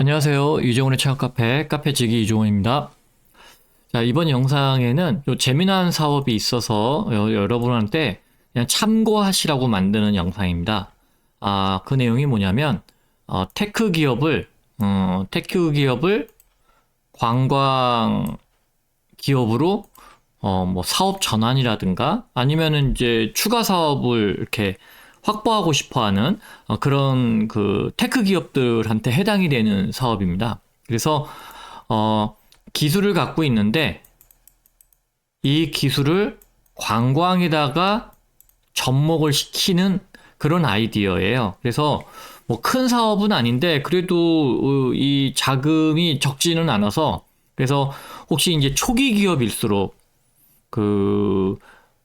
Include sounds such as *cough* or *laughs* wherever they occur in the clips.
안녕하세요. 이종훈의 창업 카페 카페지기 이종훈입니다. 자, 이번 영상에는 요 재미난 사업이 있어서 여, 여러분한테 그냥 참고하시라고 만드는 영상입니다. 아, 그 내용이 뭐냐면 어, 테크 기업을 어, 테크 기업을 관광 기업으로 어, 뭐 사업 전환이라든가 아니면은 이제 추가 사업을 이렇게 확보하고 싶어 하는 어, 그런 그 테크 기업들한테 해당이 되는 사업입니다. 그래서 어, 기술을 갖고 있는데 이 기술을 관광에다가 접목을 시키는 그런 아이디어예요. 그래서 뭐 큰 사업은 아닌데 그래도 어, 이 자금이 적지는 않아서 그래서 혹시 이제 초기 기업일수록 그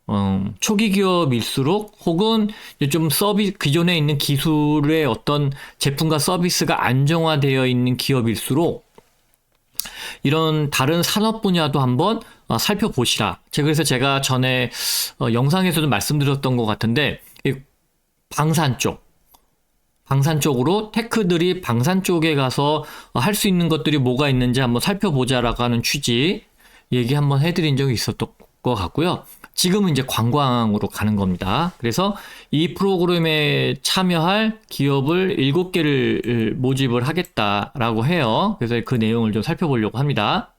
음, 초기 기업일수록 혹은 좀 서비 기존에 있는 기술의 어떤 제품과 서비스가 안정화되어 있는 기업일수록 이런 다른 산업 분야도 한번 어, 살펴보시라. 그래서 제가 전에 어, 영상에서도 말씀드렸던 것 같은데 이 방산 쪽, 방산 쪽으로 테크들이 방산 쪽에 가서 할수 있는 것들이 뭐가 있는지 한번 살펴보자라고 하는 취지 얘기 한번 해드린 적이 있었던 것 같고요. 지금은 이제 관광으로 가는 겁니다. 그래서 이 프로그램에 참여할 기업을 7개를 모집을 하겠다라고 해요. 그래서 그 내용을 좀 살펴보려고 합니다.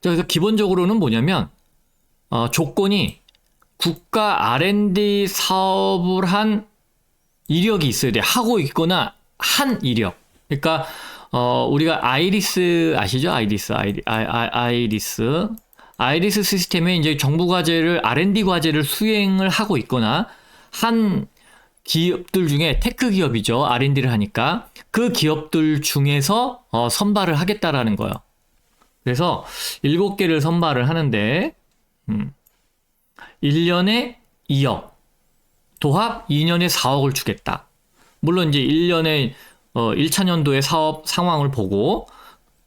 자, 그래서 기본적으로는 뭐냐면, 어, 조건이 국가 R&D 사업을 한 이력이 있어야 돼. 하고 있거나 한 이력. 그러니까, 어, 우리가 아이리스 아시죠? 아이리스, 아이리, 아, 아, 아이리스. 아이리스 시스템에 이제 정부 과제를 R&D 과제를 수행을 하고 있거나 한 기업들 중에 테크 기업이죠. R&D를 하니까 그 기업들 중에서 어, 선발을 하겠다라는 거예요. 그래서 7개를 선발을 하는데 음, 1년에 2억 도합 2년에 4억을 주겠다. 물론 이제 1년에 어, 1차 년도의 사업 상황을 보고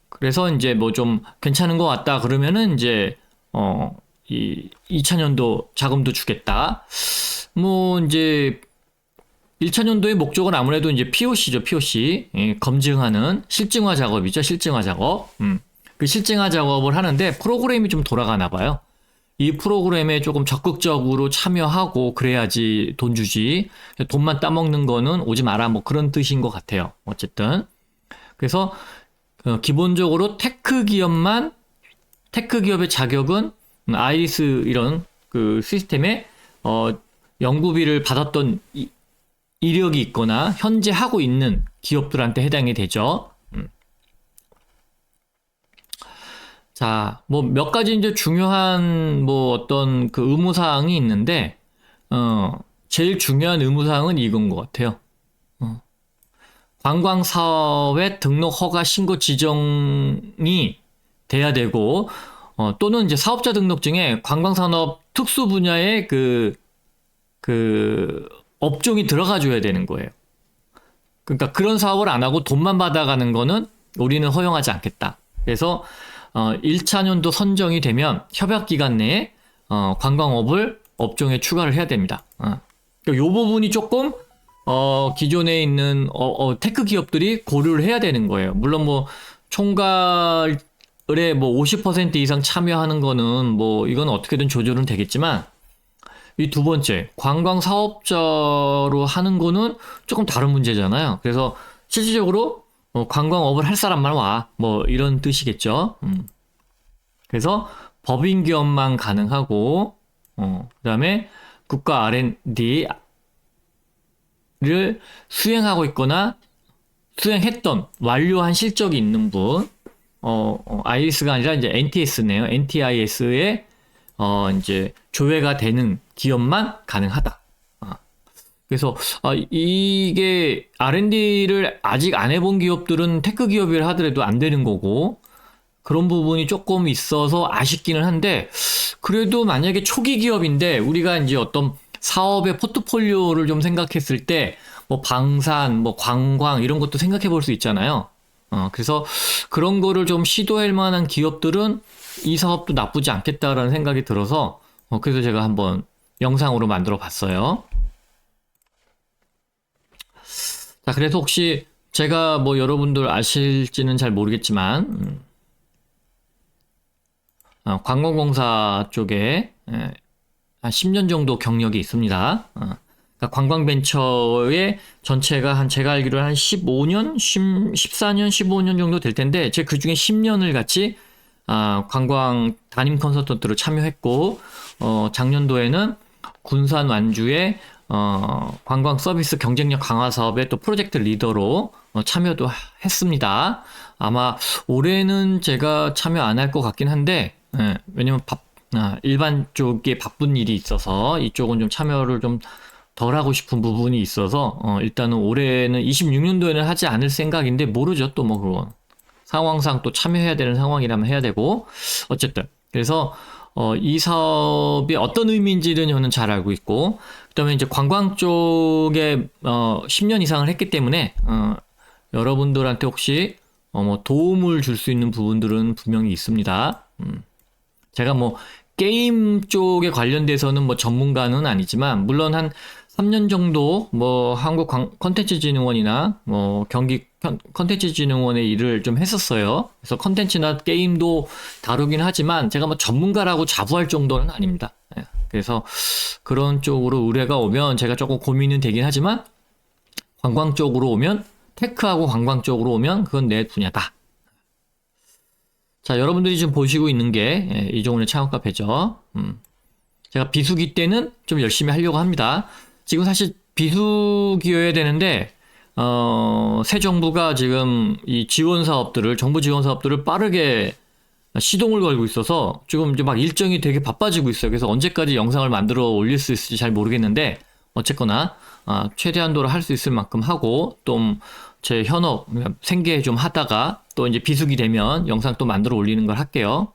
그래서 이제 뭐 좀 괜찮은 것 같다 그러면은 이제 어, 이 2차 년도 자금도 주겠다. 뭐 이제 1차 년도의 목적은 아무래도 이제 POC죠, POC. 예, 검증하는 실증화 작업이죠, 실증화 작업. 음. 그 실증화 작업을 하는데 프로그램이 좀 돌아가나 봐요. 이 프로그램에 조금 적극적으로 참여하고 그래야지 돈 주지. 돈만 따먹는 거는 오지 마라. 뭐 그런 뜻인 것 같아요. 어쨌든. 그래서 어, 기본적으로 테크 기업만 테크 기업의 자격은 아이리스 이런 그 시스템에 어, 연구비를 받았던 이, 이력이 있거나 현재 하고 있는 기업들한테 해당이 되죠. 음. 자, 뭐 몇 가지 이제 중요한 뭐 어떤 그 의무 사항이 있는데 어, 제일 중요한 의무 사항은 이건 것 같아요. 어. 관광 사업의 등록 허가 신고 지정이 돼야 되고 어, 또는 이제 사업자 등록증에 관광 산업 특수 분야의 그, 그 업종이 들어가 줘야 되는 거예요. 그러니까 그런 사업을 안 하고 돈만 받아가는 거는 우리는 허용하지 않겠다. 그래서 어, 1차년도 선정이 되면 협약 기간 내에 어, 관광업을 업종에 추가를 해야 됩니다. 어. 그러니까 요 부분이 조금 어, 기존에 있는 어, 어, 테크 기업들이 고려를 해야 되는 거예요. 물론 뭐 총괄 을에 뭐50% 이상 참여하는 거는 뭐 이건 어떻게든 조절은 되겠지만 이 두 번째 관광 사업자로 하는 거는 조금 다른 문제잖아요. 그래서 실질적으로 어, 관광업을 할 사람만 와. 뭐 이런 뜻이겠죠. 음. 그래서 법인 기업만 가능하고 어, 그다음에 국가 R&D를 수행하고 있거나 수행했던 완료한 실적이 있는 분 어, 어, IS가 아니라 이제 NTS네요. NTIS에 어, 이제 조회가 되는 기업만 가능하다. 아, 그래서 아, 이게 R&D를 아직 안 해본 기업들은 테크 기업이라 하더라도 안 되는 거고 그런 부분이 조금 있어서 아쉽기는 한데 그래도 만약에 초기 기업인데 우리가 이제 어떤 사업의 포트폴리오를 좀 생각했을 때 뭐 방산, 뭐 관광 이런 것도 생각해 볼 수 있잖아요. 어, 그래서 그런 거를 좀 시도할 만한 기업들은 이 사업도 나쁘지 않겠다라는 생각이 들어서 어, 그래서 제가 한번 영상으로 만들어 봤어요. 자, 그래서 혹시 제가 뭐 여러분들 아실지는 잘 모르겠지만 음, 어, 관광공사 쪽에 예, 한 10년 정도 경력이 있습니다. 어, 그러니까 관광벤처의 전체가 한 제가 알기로 한 15년, 10, 14년, 15년 정도 될 텐데 제가 그 중에 10년을 같이 아, 관광 담임 컨설턴트로 참여했고 어, 작년도에는 군산 완주의 어, 관광 서비스 경쟁력 강화 사업의 또 프로젝트 리더로 어, 참여도 했습니다. 아마 올해는 제가 참여 안 할 것 같긴 한데 예, 왜냐면 바, 아, 일반 쪽에 바쁜 일이 있어서 이쪽은 좀 참여를 좀 덜 하고 싶은 부분이 있어서 어, 일단은 올해는 26년도에는 하지 않을 생각인데 모르죠 또 뭐 그건. 상황상 또 참여해야 되는 상황이라면 해야 되고. 어쨌든. 그래서 어, 이 사업이 어떤 의미인지는 저는 잘 알고 있고 그다음에 이제 관광 쪽에 어, 10년 이상을 했기 때문에 어, 여러분들한테 혹시 어, 뭐 도움을 줄 수 있는 부분들은 분명히 있습니다. 음. 제가 뭐 게임 쪽에 관련돼서는 뭐 전문가는 아니지만 물론 한 3년 정도 뭐 한국 컨텐츠진흥원이나 뭐 경기 컨텐츠진흥원의 일을 좀 했었어요. 그래서 컨텐츠나 게임도 다루긴 하지만 제가 뭐 전문가라고 자부할 정도는 아닙니다. 예. 그래서 그런 쪽으로 의뢰가 오면 제가 조금 고민은 되긴 하지만 관광 쪽으로 오면 테크하고 관광 쪽으로 오면 그건 내 분야다. 자, 여러분들이 지금 보시고 있는 게 예, 이종훈의 창업 카페죠. 음. 제가 비수기 때는 좀 열심히 하려고 합니다. 지금 사실 비수기여야 되는데 어, 새 정부가 지금 이 지원 사업들을 정부 지원 사업들을 빠르게 시동을 걸고 있어서 지금 이제 막 일정이 되게 바빠지고 있어요. 그래서 언제까지 영상을 만들어 올릴 수 있을지 잘 모르겠는데 어쨌거나 어, 최대한도로 할 수 있을 만큼 하고 좀 제 현업 생계 좀 하다가 또 이제 비수기 되면 영상 또 만들어 올리는 걸 할게요.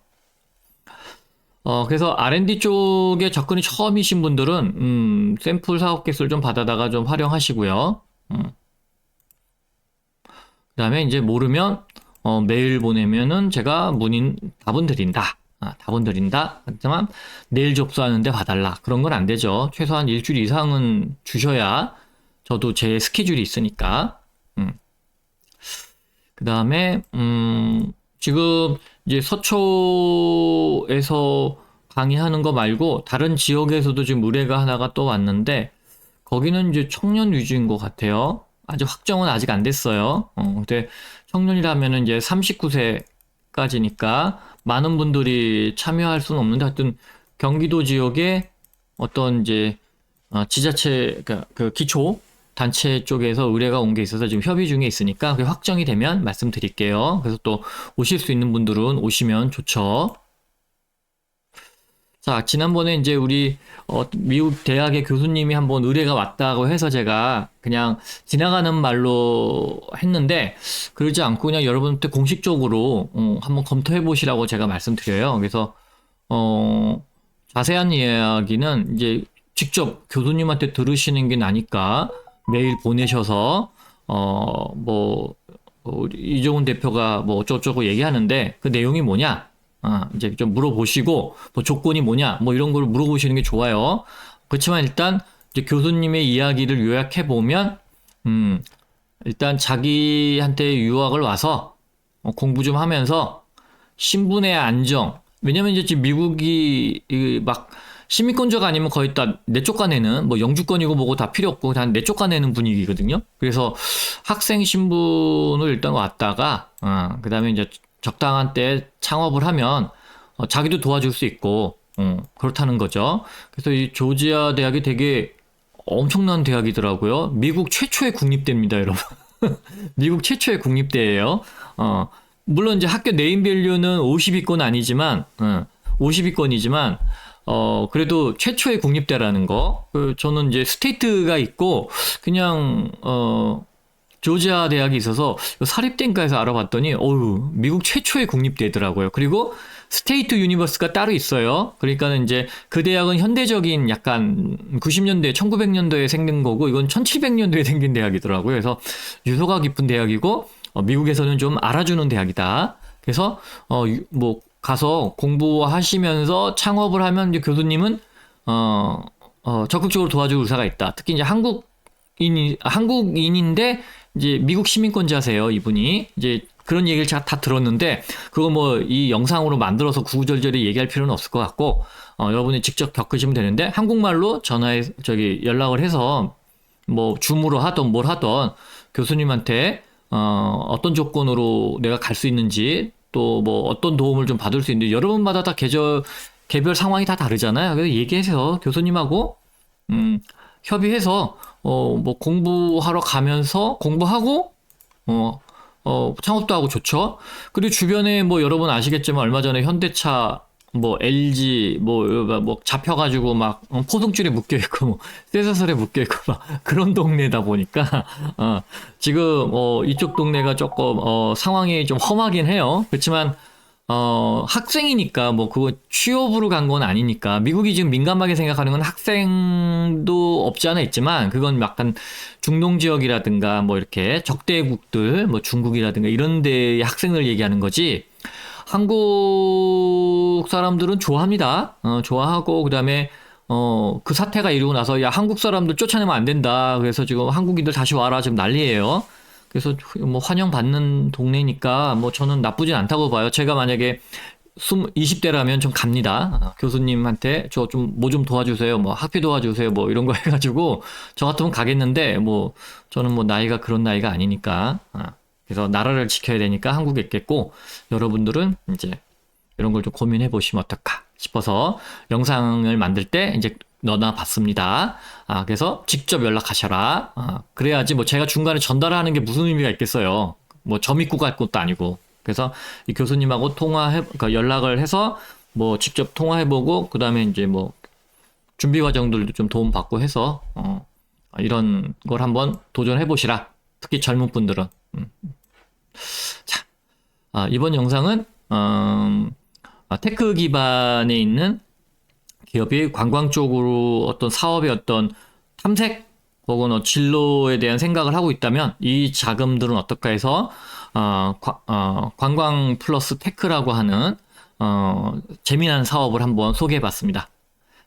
어, 그래서 R&D 쪽에 접근이 처음이신 분들은, 음, 샘플 사업 개수를 좀 받아다가 좀 활용하시고요. 음. 그 다음에 이제 모르면, 어, 메일 보내면은 제가 문인, 답은 드린다. 아, 답은 드린다. 하지만 내일 접수하는데 봐달라. 그런 건 안 되죠. 최소한 일주일 이상은 주셔야 저도 제 스케줄이 있으니까. 음. 그 다음에, 음, 지금 이제 서초에서 강의하는 거 말고 다른 지역에서도 지금 의뢰가 하나가 또 왔는데 거기는 이제 청년 위주인 것 같아요. 아직 확정은 아직 안 됐어요. 어, 근데 청년이라면은 이제 39세까지니까 많은 분들이 참여할 수는 없는데 하여튼 경기도 지역에 어떤 이제 어, 지자체 그, 그 기초 단체 쪽에서 의뢰가 온 게 있어서 지금 협의 중에 있으니까 그게 확정이 되면 말씀드릴게요. 그래서 또 오실 수 있는 분들은 오시면 좋죠. 자, 지난번에 이제 우리 어, 미국 대학의 교수님이 한번 의뢰가 왔다고 해서 제가 그냥 지나가는 말로 했는데 그러지 않고 그냥 여러분한테 공식적으로 어, 한번 검토해 보시라고 제가 말씀드려요. 그래서 어, 자세한 이야기는 이제 직접 교수님한테 들으시는 게 나니까 메일 보내셔서 어뭐 이종훈 대표가 뭐 어쩌고저쩌고 얘기하는데 그 내용이 뭐냐? 아, 이제 좀 물어보시고 뭐 조건이 뭐냐? 뭐 이런 걸 물어보시는 게 좋아요. 그렇지만 일단 이제 교수님의 이야기를 요약해 보면 음, 일단 자기한테 유학을 와서 어, 공부 좀 하면서 신분의 안정. 왜냐면 이제 지금 미국이 막 시민권자가 아니면 거의 다 내쫓아내는 뭐 영주권이고 뭐고 다 필요 없고 다 내쫓아내는 분위기거든요. 그래서 학생 신분을 일단 왔다가 어, 그다음에 이제 적당한 때 창업을 하면 어, 자기도 도와줄 수 있고 어, 그렇다는 거죠. 그래서 이 조지아 대학이 되게 엄청난 대학이더라고요. 미국 최초의 국립대입니다, 여러분. *laughs* 미국 최초의 국립대예요. 어, 물론 이제 학교 네임밸류는 50위권 아니지만 어, 50위권이지만 어, 그래도 최초의 국립대라는 거. 그, 저는 이제 스테이트가 있고, 그냥, 어, 조지아 대학이 있어서 사립대인가에서 알아봤더니, 어우, 미국 최초의 국립대더라고요. 그리고 스테이트 유니버스가 따로 있어요. 그러니까는 이제 그 대학은 현대적인 약간 90년대, 1900년도에 생긴 거고, 이건 1700년도에 생긴 대학이더라고요. 그래서 유서가 깊은 대학이고, 어, 미국에서는 좀 알아주는 대학이다. 그래서, 어, 뭐, 가서 공부하시면서 창업을 하면 이제 교수님은 어, 어 적극적으로 도와줄 의사가 있다. 특히 이제 한국 인이 한국인인데 이제 미국 시민권자세요, 이분이. 이제 그런 얘기를 제가 다 들었는데 그거 뭐 이 영상으로 만들어서 구구절절히 얘기할 필요는 없을 것 같고 어, 여러분이 직접 겪으시면 되는데 한국말로 전화해 저기 연락을 해서 뭐 줌으로 하던 뭘 하던 교수님한테 어, 어떤 조건으로 내가 갈 수 있는지 또 뭐 어떤 도움을 좀 받을 수 있는지 여러분마다 다 계절 개별 상황이 다 다르잖아요. 그래서 얘기해서 교수님하고 음, 협의해서 어, 뭐 공부하러 가면서 공부하고 어, 어, 창업도 하고 좋죠. 그리고 주변에 뭐 여러분 아시겠지만 얼마 전에 현대차 뭐 LG 뭐, 뭐 잡혀가지고 막 어, 포승줄에 묶여 있고 뭐 쇠사슬에 묶여 있고 막 그런 동네다 보니까 어, 지금 어, 이쪽 동네가 조금 어, 상황이 좀 험하긴 해요. 그렇지만 어, 학생이니까 뭐 그거 취업으로 간 건 아니니까 미국이 지금 민감하게 생각하는 건 학생도 없지 않아 있지만 그건 약간 중동 지역이라든가 뭐 이렇게 적대국들 뭐 중국이라든가 이런 데의 학생을 얘기하는 거지 한국 사람들은 좋아합니다. 어, 좋아하고 그다음에 어, 그 사태가 이루고 나서 야 한국 사람들 쫓아내면 안 된다. 그래서 지금 한국인들 다시 와라 지금 난리예요. 그래서 뭐 환영받는 동네니까 뭐 저는 나쁘진 않다고 봐요. 제가 만약에 20, 20대라면 좀 갑니다. 어, 교수님한테 저좀뭐 좀 도와주세요. 뭐 학비 도와주세요. 뭐 이런 거 해가지고 저 같으면 가겠는데 뭐 저는 뭐 나이가 그런 나이가 아니니까. 어, 그래서 나라를 지켜야 되니까 한국에 있겠고 여러분들은 이제 이런 걸 좀 고민해 보시면 어떨까 싶어서 영상을 만들 때 이제 넣어놔 봤습니다. 아, 그래서 직접 연락하셔라. 아, 그래야지 뭐 제가 중간에 전달하는 게 무슨 의미가 있겠어요. 뭐 점 입고 갈 것도 아니고. 그래서 이 교수님하고 통화해, 그러니까 연락을 해서 뭐 직접 통화해보고, 그 다음에 이제 뭐 준비 과정들도 좀 도움 받고 해서, 어, 이런 걸 한번 도전해보시라. 특히 젊은 분들은. 음. 자, 아, 이번 영상은, 음, 아, 테크 기반에 있는 기업이 관광 쪽으로 어떤 사업의 어떤 탐색 혹은 어, 진로에 대한 생각을 하고 있다면 이 자금들은 어떨까 해서 어, 과- 어, 관광 플러스 테크라고 하는 어, 재미난 사업을 한번 소개해 봤습니다.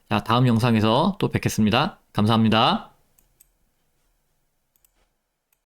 자, 다음 영상에서 또 뵙겠습니다. 감사합니다.